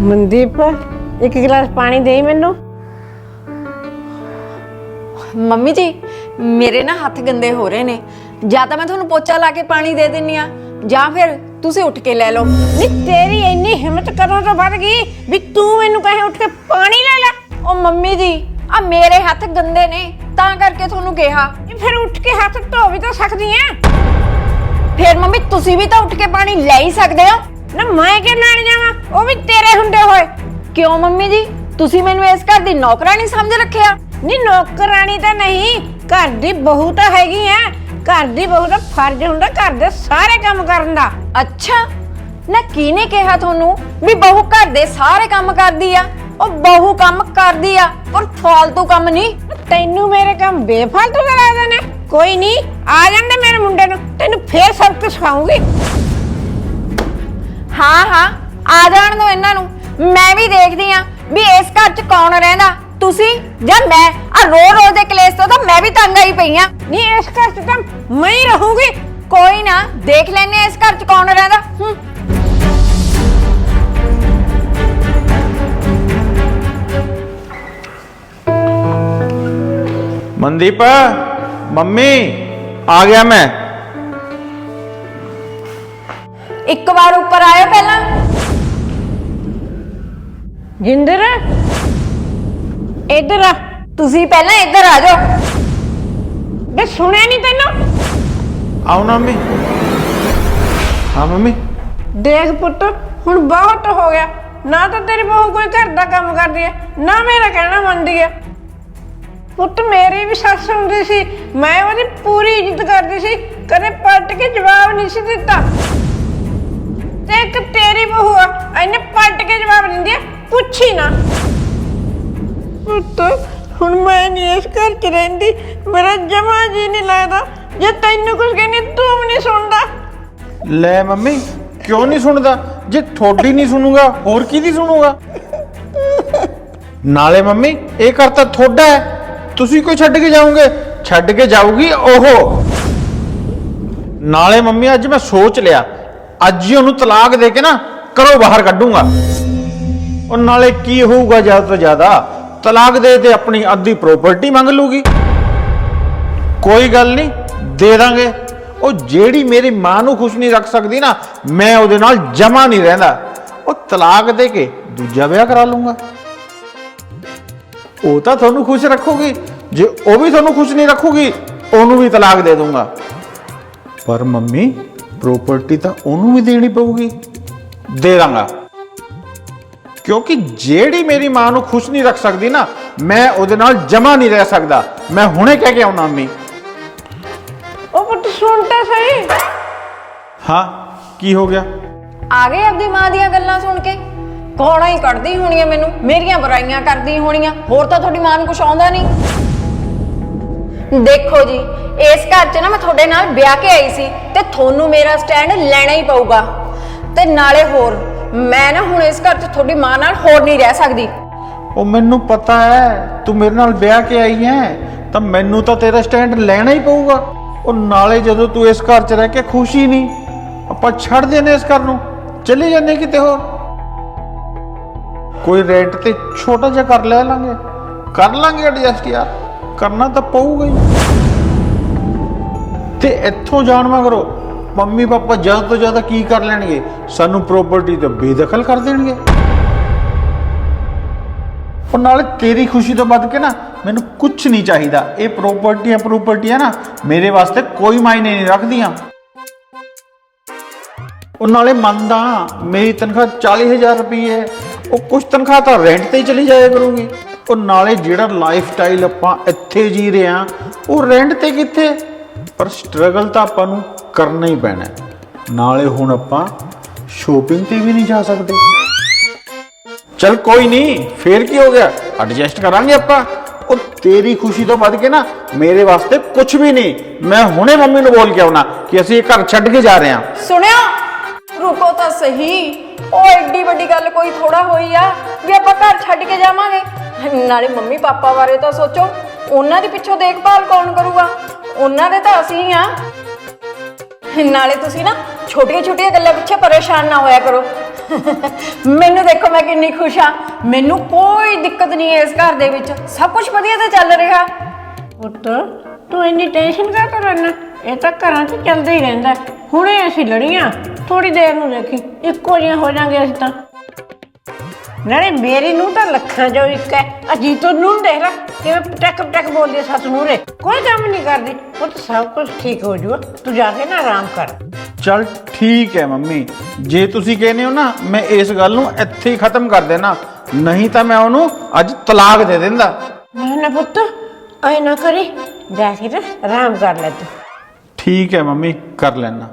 ਮਨਦੀਪ ਇੱਕ ਗਲਾਸ ਪਾਣੀ ਦੇਈ ਮੈਨੂੰ? ਮੰਮੀ ਜੀ ਮੇਰੇ ਨਾ ਹੱਥ ਗੰਦੇ ਹੋ ਰਹੇ ਨੇ। ਜਾਂ ਤਾਂ ਮੈਂ ਤੁਹਾਨੂੰ ਪੋਚਾ ਲਾ ਕੇ ਪਾਣੀ ਦੇ ਦਿੰਨੀ ਆ ਜਾਂ ਫਿਰ ਤੁਸੀਂ ਉੱਠ ਕੇ ਲੈ ਲਓ। ਨੀ ਤੇਰੀ ਇੰਨੀ ਹਿੰਮਤ ਕਦੋਂ ਤੋਂ ਵੱਧ ਗਈ ਵੀ ਤੂੰ ਮੈਨੂੰ ਕਹੇ ਉੱਠ ਕੇ ਪਾਣੀ ਲੈ ਲੈ? ਉਹ ਮੰਮੀ ਜੀ ਆ ਮੇਰੇ ਹੱਥ ਗੰਦੇ ਨੇ ਤਾਂ ਕਰਕੇ ਤੁਹਾਨੂੰ ਕਿਹਾ। ਫਿਰ ਉੱਠ ਕੇ ਹੱਥ ਧੋ ਵੀ ਤਾਂ ਸਕਦੀ ਐ ਫਿਰ ਮੰਮੀ ਤੁਸੀਂ ਵੀ ਤਾਂ ਉੱਠ ਕੇ ਪਾਣੀ ਲੈ ਹੀ ਸਕਦੇ ਹੋ। ਨਾ ਮੈਂ ਕਿ ਲੈਣ ਜਾਵਾਂ? ਉਹ ਵੀ ਤੇਰੇ ਹੁੰਦੇ ਹੋਏ। ਕਿਉਂ ਮੰਮੀ ਜੀ? ਤੁਸੀਂ ਮੈਨੂੰ ਇਸ ਘਰ ਦੀ ਨੌਕਰਾਨੀ ਸਮਝ ਰੱਖਿਆ? ਨੀ ਨੌਕਰਾਨੀ ਤਾਂ ਨਹੀਂ। ਘਰ ਦੀ ਬਹੂ ਤਾਂ ਹੈਗੀ ਐ। ਘਰ ਦੀ ਬਹੂ ਦਾ ਫਰਜ਼ ਹੁੰਦਾ ਘਰ ਦੇ ਸਾਰੇ ਕੰਮ ਕਰਨ ਦਾ। ਅੱਛਾ। ਨਾ ਕਿਹਨੇ ਕਿਹਾ ਤੁਹਾਨੂੰ ਵੀ ਬਹੂ ਘਰ ਦੇ ਸਾਰੇ ਕੰਮ ਕਰਦੀ ਆ? ਉਹ ਬਹੂ ਕੰਮ ਕਰਦੀ ਆ, ਪਰ ਫਾਲਤੂ ਕੰਮ ਨਹੀਂ। ਤੈਨੂੰ ਮੇਰੇ ਕੰਮ ਬੇਫਾਲਤੂ ਦੇ ਲੱਗਦੇ ਕੋਈ ਨਹੀਂ, ਆ ਜਾਂਦੇ ਮੇਰੇ ਮੁੰਡੇ ਨੂੰ। ਤੈਨੂੰ ਫੇਰ ਸਬਕ ਸਿਖਾਉਂਗੀ। ਹਾਂ ਹਾਂ। ਆ ਜਾਣ ਦੋ ਇਹਨਾਂ ਨੂੰ ਮੈਂ ਵੀ ਦੇਖਦੀ ਆ ਵੀ ਇਸ ਘਰ 'ਚ ਕੌਣ ਰਹਿੰਦਾ। ਤੁਸੀਂ ਜਾਂ ਮੈਂ ਆ ਰੋ ਰੋ ਦੇ ਕਲੇਸ਼ ਤੋਂ ਤਾਂ ਮੈਂ ਵੀ ਤੰਗ ਆਈ ਪਈ ਆ ਨਹੀਂ ਇਸ ਘਰ 'ਚ ਤਾਂ ਮੈਂ ਹੀ ਰਹੂੰਗੀ। ਕੋਈ ਨਾ ਦੇਖ ਲੈਨੇ ਆ ਇਸ ਘਰ 'ਚ ਕੌਣ ਰਹਿੰਦਾ। ਹੂੰ। ਮਨਦੀਪ ਮੰਮੀ ਆ ਗਿਆ ਮੈਂ। ਇੱਕ ਵਾਰ ਉੱਪਰ ਆਇਓ ਪਹਿਲਾਂ। ਜਿੰਦਰ? ਇੱਧਰ ਆ। ਤੁਸੀਂ ਪਹਿਲਾਂ ਇੱਧਰ ਆ ਜਾਓ। ਬੇ ਸੁਣਿਆ ਨਹੀਂ ਤੈਨੂੰ? ਆਓ ਨਾ ਮੰਮੀ। ਹਾਂ ਮੰਮੀ। ਦੇਖ ਪੁੱਤ ਹੁਣ ਬਹੁਤ ਹੋ ਗਿਆ। ਨਾ ਤਾਂ ਤੇਰੀ ਬਹੂ ਕੋਈ ਘਰ ਦਾ ਕੰਮ ਕਰਦੀ ਹੈ ਨਾ ਮੇਰਾ ਕਹਿਣਾ ਮੰਨਦੀ ਹੈ ਪੁੱਤ ਮੇਰੀ ਵੀ ਸੱਸ ਹੁੰਦੀ ਸੀ। ਮੈਂ ਉਹਦੀ ਪੂਰੀ ਇੱਜ਼ਤ ਕਰਦੀ ਸੀ। ਕਦੇ ਪਲਟ ਕੇ ਜਵਾਬ ਨਹੀਂ ਸੀ ਦਿੱਤਾ। ਤੇ ਇੱਕ ਤੇਰੀ ਬਹੂ ਆ ਹੁਣ ਮੈਂ ਨਹੀਂ ਇਸ ਘਰ 'ਚ ਰਹਿੰਦੀ। ਮੇਰਾ ਜਮਾ ਜੀ ਨਹੀਂ ਲੱਗਦਾ। ਜੇ ਤੈਨੂੰ ਕੁਝ ਕਹਿੰਦੀ, ਤੂੰ ਵੀ ਨਹੀਂ ਸੁਣਦਾ। ਲੈ ਮੰਮੀ, ਕਿਉਂ ਨਹੀਂ ਸੁਣਦਾ? ਜੇ ਤੁਹਾਡੀ ਨਹੀਂ ਸੁਣੂਗਾ, ਹੋਰ ਕਿਹਦੀ ਸੁਣੂਗਾ? ਨਾਲੇ ਮੰਮੀ, ਇਹ ਘਰ ਤਾਂ ਤੁਹਾਡਾ ਹੈ। ਤੁਸੀਂ ਕੋਈ ਛੱਡ ਕੇ ਜਾਓਗੇ? ਛੱਡ ਕੇ ਜਾਊਗੀ ਉਹ। ਨਾਲੇ ਮੰਮੀ, ਅੱਜ ਮੈਂ ਸੋਚ ਲਿਆ। ਅੱਜ ਹੀ ਉਹਨੂੰ ਤਲਾਕ ਦੇ ਕੇ ਨਾ ਕਰੋ ਬਾਹਰ ਕੱਢੂੰਗਾ। ਉਹ ਨਾਲੇ ਕੀ ਹੋਊਗਾ ਜ਼ਿਆਦਾ ਤੋਂ ਜ਼ਿਆਦਾ? ਤਲਾਕ ਦੇ ਤੇ ਆਪਣੀ ਅੱਧੀ ਪ੍ਰਾਪਰਟੀ ਮੰਗ ਲੂਗੀ। ਕੋਈ ਗੱਲ ਨਹੀਂ, ਦੇ ਦਾਂਗੇ। ਉਹ ਜਿਹੜੀ ਮੇਰੀ ਮਾਂ ਨੂੰ ਖੁਸ਼ ਨਹੀਂ ਰੱਖ ਸਕਦੀ ਨਾ, ਮੈਂ ਉਹਦੇ ਨਾਲ ਜਮਾ ਨਹੀਂ ਰਹਿੰਦਾ। ਉਹ ਤਲਾਕ ਦੇ ਕੇ ਦੂਜਾ ਵਿਆਹ ਕਰਾ ਲੂੰਗਾ। ਉਹ ਤਾਂ ਤੁਹਾਨੂੰ ਖੁਸ਼ ਰੱਖੂਗੀ। ਜੇ ਉਹ ਵੀ ਤੁਹਾਨੂੰ ਖੁਸ਼ ਨਹੀਂ ਰੱਖੂਗੀ, ਉਹਨੂੰ ਵੀ ਤਲਾਕ ਦੇ ਦੂੰਗਾ। ਪਰ ਮੰਮੀ ਪ੍ਰਾਪਰਟੀ ਤਾਂ ਉਹਨੂੰ ਵੀ ਦੇਣੀ ਪਊਗੀ। ਦੇ ਦਾਂਗਾ। ਕਿਉਂਕਿ ਜਿਹੜੀ ਮੇਰੀ ਮਾਂ ਨੂੰ ਖੁਸ਼ ਨਹੀਂ ਰੱਖ ਸਕਦੀ ਨਾ ਮੈਂ ਉਹਦੇ ਨਾਲ ਜਮਾ ਨਹੀਂ ਰਹਿ ਸਕਦਾ। ਮੈਂ ਹੁਣੇ ਕਹਿ ਕੇ ਆਉਣਾ ਅੰਮੀ ਉਹ ਪੁੱਤ ਸੁਣ ਤਾਂ ਸਹੀ। ਹਾਂ ਕੀ ਹੋ ਗਿਆ? ਆ ਗਏ ਆਪਦੀ ਮਾਂ ਦੀਆਂ ਗੱਲਾਂ ਸੁਣ ਕੇ। ਕੋਣਾ ਹੀ ਕੱਢਦੀ ਹੋਣੀ ਆ ਮੈਨੂੰ ਮੇਰੀਆਂ ਬੁਰਾਈਆਂ ਕਰਦੀ ਹੋਣੀਆਂ। ਹੋਰ ਤਾਂ ਤੁਹਾਡੀ ਮਾਂ ਨੂੰ ਕੁਝ ਆਉਂਦਾ ਨਹੀਂ। ਦੇਖੋ ਜੀ ਇਸ ਘਰ 'ਚ ਨਾ ਮੈਂ ਤੁਹਾਡੇ ਨਾਲ ਵਿਆਹ ਕੇ ਆਈ ਸੀ ਤੇ ਤੁਹਾਨੂੰ ਮੇਰਾ ਸਟੈਂਡ ਲੈਣਾ ਹੀ ਪਊਗਾ। ਤੇ ਨਾਲੇ ਹੋਰ ਮੈਂ ਨਾ ਹੁਣ ਇਸ ਘਰ 'ਚ ਤੁਹਾਡੀ ਮਾਂ ਨਾਲ ਹੋਰ ਨਹੀਂ ਰਹਿ ਸਕਦੀ। ਉਹ ਮੈਨੂੰ ਪਤਾ ਹੈ, ਤੂੰ ਮੇਰੇ ਨਾਲ ਵਿਆਹ ਕੇ ਆਈ ਹੈ, ਤਾਂ ਮੈਨੂੰ ਤਾਂ ਤੇਰਾ ਸਟੈਂਡ ਲੈਣਾ ਹੀ ਪਊਗਾ। ਉਹ ਨਾਲੇ ਜਦੋਂ ਤੂੰ ਇਸ ਘਰ 'ਚ ਰਹਿ ਕੇ ਖੁਸ਼ ਨਹੀਂ, ਆਪਾਂ ਛੱਡ ਦੇਨੇ ਇਸ ਘਰ ਨੂੰ, ਚਲੇ ਜਾਂਦੇ ਕਿਤੇ ਹੋਰ। ਕੋਈ ਰੈਂਟ ਤੇ ਛੋਟਾ ਜਿਹਾ ਕਰ ਲੈ ਲਾਂਗੇ, ਕਰ ਲਾਂਗੇ ਐਡਜਸਟ ਯਾਰ, ਕਰਨਾ ਤਾਂ ਪਊਗਾ ਹੀ। ਤੇ ਇੱਥੋਂ ਜਾਣ ਮਗਰੋਂ ਮੰਮੀ ਪਾਪਾ ਜ਼ਿਆਦਾ ਤੋਂ ਜ਼ਿਆਦਾ ਕੀ ਕਰ ਲੈਣਗੇ? ਸਾਨੂੰ ਪ੍ਰਾਪਰਟੀ ਤੋਂ ਬੇਦਖਲ ਕਰ ਦੇਣਗੇ। ਉਹ ਨਾਲ ਤੇਰੀ ਖੁਸ਼ੀ ਤੋਂ ਵੱਧ ਕੇ ਨਾ ਮੈਨੂੰ ਕੁਝ ਨਹੀਂ ਚਾਹੀਦਾ। ਇਹ ਪ੍ਰਾਪਰਟੀਆਂ ਪ੍ਰਾਪਰਟੀਆਂ ਨਾ ਮੇਰੇ ਵਾਸਤੇ ਕੋਈ ਮਾਇਨੇ ਨਹੀਂ ਰੱਖਦੀਆਂ। ਉਹ ਨਾਲੇ ਮੰਨਦਾ ਮੇਰੀ ਤਨਖਾਹ 40000 ਰੁਪਏ ਹੈ। ਉਹ ਕੁਝ ਤਨਖਾਹ ਤਾਂ ਰੈਂਟ ਤੇ ਹੀ ਚਲੀ ਜਾਇਆ ਕਰੂਗੀ। ਉਹ ਨਾਲੇ ਜਿਹੜਾ ਲਾਈਫ ਸਟਾਈਲ ਆਪਾਂ ਇੱਥੇ ਜੀ ਰਹੇ ਹਾਂ, ਉਹ ਰੈਂਟ ਤੇ ਕਿੱਥੇ? ਪਰ ਸਟਰਗਲ ਤਾਂ ਆਪਾਂ ਨੂੰ ਕਰਨਾ ਹੀ ਪੈਣਾ ਹੈ। ਨਾਲੇ ਹੁਣ ਆਪਾਂ ਸ਼ੋਪਿੰਗ ਤੇ ਵੀ ਨਹੀਂ ਜਾ ਸਕਦੇ। ਚਲ ਕੋਈ ਨਹੀਂ, ਫੇਰ ਕੀ ਹੋ ਗਿਆ? ਐਡਜਸਟ ਕਰਾਂਗੇ ਆਪਾਂ। ਉਹ ਤੇਰੀ ਖੁਸ਼ੀ ਤੋਂ ਵੱਧ ਕੇ ਨਾ ਮੇਰੇ ਵਾਸਤੇ ਕੁਝ ਵੀ ਨਹੀਂ। ਮੈਂ ਹੁਣੇ ਮੰਮੀ ਨੂੰ ਬੋਲ ਕੇ ਆਉਣਾ ਕਿ ਅਸੀਂ ਇਹ ਘਰ ਛੱਡ ਕੇ ਜਾ ਰਹੇ ਹਾਂ। ਸੁਣਿਓ ਰੁਕੋ ਤਾਂ ਸਹੀ। ਉਹ ਐਡੀ ਵੱਡੀ ਗੱਲ ਕੋਈ ਥੋੜਾ ਹੋਈ ਆ। ਵੀ ਆਪਾਂ ਘਰ ਛੱਡ ਕੇ ਜਾਵਾਂਗੇ। ਨਾਲੇ ਮੰਮੀ ਪਾਪਾ ਬਾਰੇ ਤਾਂ ਸੋਚੋ। ਉਹਨਾਂ ਦੀ ਪਿੱਛੋਂ ਦੇਖਭਾਲ ਕੌਣ ਕਰੂਗਾ? ਉਹਨਾਂ ਦੇ ਤਾਂ ਅਸੀਂ ਆ ਨਾਲੇ ਤੁਸੀਂ ਨਾ ਛੋਟੀਆਂ ਛੋਟੀਆਂ ਗੱਲਾਂ ਪਿੱਛੇ ਪਰੇਸ਼ਾਨ ਨਾ ਹੋਇਆ ਕਰੋ। ਮੈਨੂੰ ਦੇਖੋ ਮੈਂ ਕਿੰਨੀ ਖੁਸ਼ ਆ ਮੈਨੂੰ ਕੋਈ ਦਿੱਕਤ ਨਹੀਂ ਹੈ ਇਸ ਘਰ ਦੇ ਵਿੱਚ। ਸਭ ਕੁਝ ਵਧੀਆ ਤੇ ਚੱਲ ਰਿਹਾ। ਪੁੱਤ, ਤੂੰ ਇੰਨੀ ਟੈਨਸ਼ਨ ਕਾਹਤੋਂ ਲੈਣਾ ਇਹ ਤਾਂ ਘਰਾਂ 'ਚ ਚੱਲਦਾ ਹੀ ਰਹਿੰਦਾ। ਹੁਣੇ ਅਸੀਂ ਲੜੀਆਂ। ਥੋੜੀ ਦੇਰ ਨੂੰ ਦੇਖੀ। ਇੱਕੋ ਜਿਹੀਆਂ ਹੋ ਜਾਾਂਗੇ ਅਸੀਂ ਤਾਂ। ਨਾਲੇ ਮੇਰੀ ਨੂੰ ਤਾਂ ਲੱਖਾਂ ਜੋ ਇੱਕ ਹੈ। ਅਜੀਤ ਨੂੰ ਦੇਖ ਲੈ ਕਿਵੇਂ ਪਟਕ ਪਟਕ ਬੋਲਦੀ ਹੈ ਸੱਸ ਨੂੰ ਰੇ ਕੋਈ ਕੰਮ ਨਹੀਂ ਕਰਦੀ। ਪੁੱਤ ਸਭ ਕੁਝ ਠੀਕ ਹੋ ਜੂਗਾ। ਤੂੰ ਜਾ ਕੇ ਨਾ ਆਰਾਮ ਕਰ। ਚਲ ਠੀਕ ਹੈ ਮੰਮੀ। ਜੇ ਤੁਸੀਂ ਕਹਿੰਦੇ ਹੋ ਨਾ ਮੈਂ ਇਸ ਗੱਲ ਨੂੰ ਇੱਥੇ ਹੀ ਖਤਮ ਕਰ ਦੇਣਾ। ਨਹੀਂ ਤਾਂ ਮੈਂ ਉਹਨੂੰ ਅੱਜ ਤਲਾਕ ਦੇ ਦਿੰਦਾ। ਨਾ ਨਾ ਪੁੱਤ ਐ ਨਾ ਕਰੀ। ਜਾ ਕੇ ਨਾ ਆਰਾਮ ਕਰ ਲੈ ਤੂੰ। ਠੀਕ ਹੈ ਮੰਮੀ ਕਰ ਲੈਣਾ।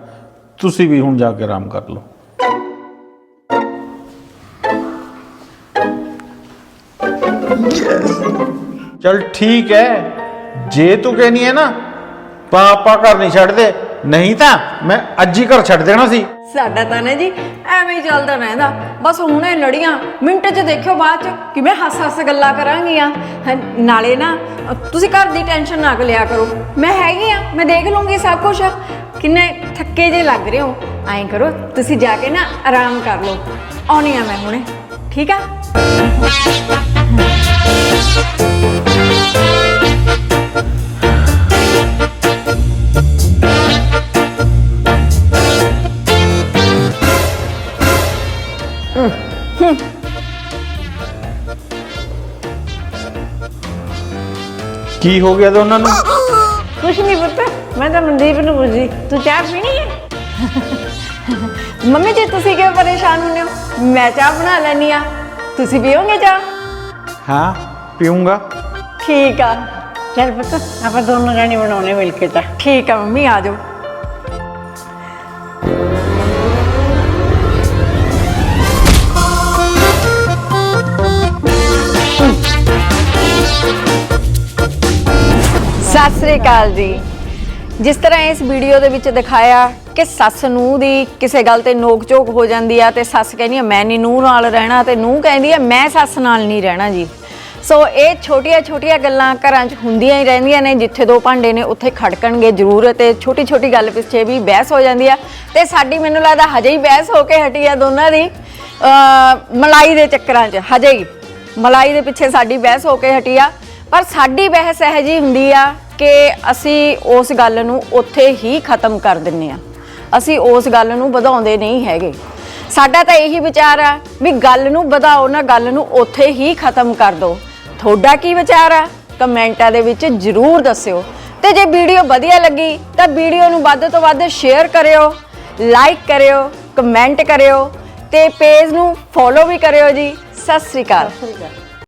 ਤੁਸੀਂ ਵੀ ਹੁਣ ਜਾ ਕੇ ਆਰਾਮ ਕਰ ਲਓ। ਚਲ ਠੀਕ ਹੈ ਜੇ ਤੂੰ ਕਹਿਨੀ ਹੈ ਨਾ ਪਾਪਾ ਘਰ ਨਹੀਂ ਛੱਡਦੇ। ਨਹੀਂ ਤਾਂ ਮੈਂ ਅੱਜ ਹੀ ਘਰ ਛੱਡ ਦੇਣਾ ਸੀ। ਸਾਡਾ ਤਾਂ ਨਾ ਜੀ ਐਵੇਂ ਹੀ ਚੱਲਦਾ ਰਹਿੰਦਾ। ਬਸ ਹੁਣੇ ਲੜੀਆਂ ਮਿੰਟ 'ਚ ਦੇਖਿਓ ਬਾਅਦ 'ਚ ਕਿਵੇਂ ਹੱਸ-ਹੱਸ ਗੱਲਾਂ ਕਰਾਂਗੀਆਂ। ਹਾਂ, ਨਾਲੇ ਨਾ ਤੁਸੀਂ ਘਰ ਦੀ ਟੈਨਸ਼ਨ ਨਾ ਲਿਆ ਕਰੋ। ਮੈਂ ਹੈਗੀ ਆ ਮੈਂ ਦੇਖ ਲੂੰਗੀ ਸਭ ਕੁਝ ਕਿੰਨੇ ਥੱਕੇ ਜੇ ਲੱਗ ਰਹੇ ਹੋ। ਐਂ ਕਰੋ ਤੁਸੀਂ ਜਾ ਕੇ ਨਾ ਆਰਾਮ ਕਰ ਲਓ। ਆਉਣੀ ਆ ਮੈਂ ਹੁਣੇ। ਠੀਕ ਆ? ਕੀ ਹੋ ਗਿਆ ਦੋਨਾਂ ਨੂੰ? ਕੁਛ ਨਹੀਂ ਪੁੱਤ ਮੈਂ ਤਾਂ ਮਨਦੀਪ ਨੂੰ ਪੁੱਛੀ ਤੂੰ ਚਾਹ ਪੀਣੀ ਹੈ? ਮੰਮੀ ਜੀ ਤੁਸੀਂ ਕਿਉਂ ਪਰੇਸ਼ਾਨ ਹੁੰਦੇ ਹੋ? ਮੈਂ ਚਾਹ ਬਣਾ ਲੈਣੀ ਆ ਤੁਸੀਂ ਪੀਓਗੇ ਚਾਹ? ਹਾਂ। ਪੀਊਂਗਾ। ਠੀਕ ਆ। ਚੱਲ ਪੁੱਤ, ਆਪਾਂ ਦੋਨੋਂ ਜਾਣੇ ਬਣਾਉਣੇ ਮਿਲ ਕੇ ਤਾਂ। ਠੀਕ ਆ ਮੰਮੀ, ਆ ਜਾਓ। ਸਤਿ ਸ੍ਰੀ ਅਕਾਲ ਜੀ। ਜਿਸ ਤਰ੍ਹਾਂ ਇਸ ਵੀਡੀਓ ਦੇ ਵਿੱਚ ਦਿਖਾਇਆ ਕਿ ਸੱਸ ਨੂੰ ਦੀ ਕਿਸੇ ਗੱਲ ਤੇ ਨੋਕ ਝੋਕ ਹੋ ਜਾਂਦੀ ਆ ਤੇ ਸੱਸ ਕਹਿੰਦੀ ਆ, ਮੈਂ ਨਹੀਂ ਨੂੰਹ ਨਾਲ ਰਹਿਣਾ ਤੇ ਨੂੰਹ ਕਹਿੰਦੀ ਆ, ਮੈਂ ਸੱਸ ਨਾਲ ਨਹੀਂ ਰਹਿਣਾ ਜੀ। ਸੋ ਇਹ ਛੋਟੀਆਂ-ਛੋਟੀਆਂ ਗੱਲਾਂ ਘਰਾਂ 'ਚ ਹੁੰਦੀਆਂ ਹੀ ਰਹਿੰਦੀਆਂ ਨੇ, ਜਿੱਥੇ ਦੋ ਭਾਂਡੇ ਨੇ, ਉੱਥੇ ਖੜਕਣਗੇ ਜ਼ਰੂਰ ਤੇ ਛੋਟੀ-ਛੋਟੀ ਗੱਲ ਪਿੱਛੇ ਵੀ ਬਹਿਸ ਹੋ ਜਾਂਦੀ ਆ। ਤੇ ਸਾਡੀ ਮੈਨੂੰ ਲੱਗਦਾ ਹਜੇ ਹੀ ਬਹਿਸ ਹੋ ਕੇ ਹਟੀ ਆ ਦੋਨਾਂ ਦੀ। ਮਲਾਈ ਦੇ ਚੱਕਰਾਂ 'ਚ, ਹਜੇ ਹੀ। ਮਲਾਈ ਦੇ ਪਿੱਛੇ ਸਾਡੀ ਬਹਿਸ ਹੋ ਕੇ ਹਟੀ ਆ। ਪਰ ਸਾਡੀ ਬਹਿਸ ਇਹ ਜੀ ਹੁੰਦੀ ਆ ਕਿ ਅਸੀਂ ਉਸ ਗੱਲ ਨੂੰ ਉੱਥੇ ਹੀ ਖਤਮ ਕਰ ਦਿੰਨੇ ਆ। ਅਸੀਂ ਉਸ ਗੱਲ ਨੂੰ ਵਧਾਉਂਦੇ ਨਹੀਂ ਹੈਗੇ। ਸਾਡਾ ਤਾਂ ਇਹੀ ਵਿਚਾਰ ਆ ਵੀ ਗੱਲ ਨੂੰ ਵਧਾਓ, ਨਾ ਗੱਲ ਨੂੰ ਉੱਥੇ ਹੀ ਖਤਮ ਕਰ ਦਿਓ ਤੁਹਾਡਾ ਕੀ ਵਿਚਾਰ ਆ? ਕਮੈਂਟਾਂ ਦੇ ਵਿੱਚ ਜਰੂਰ ਦੱਸਿਓ। ਤੇ ਜੇ ਵੀਡੀਓ ਵਧੀਆ ਲੱਗੀ, ਤਾਂ ਵੀਡੀਓ ਨੂੰ ਵੱਧ ਤੋਂ ਵੱਧ ਸ਼ੇਅਰ ਕਰਿਓ, ਲਾਈਕ ਕਰਿਓ, ਕਮੈਂਟ ਕਰਿਓ ਤੇ ਪੇਜ ਨੂੰ ਫੋਲੋ ਵੀ ਕਰਿਓ ਜੀ। ਸਤਿ ਸ੍ਰੀ ਅਕਾਲ।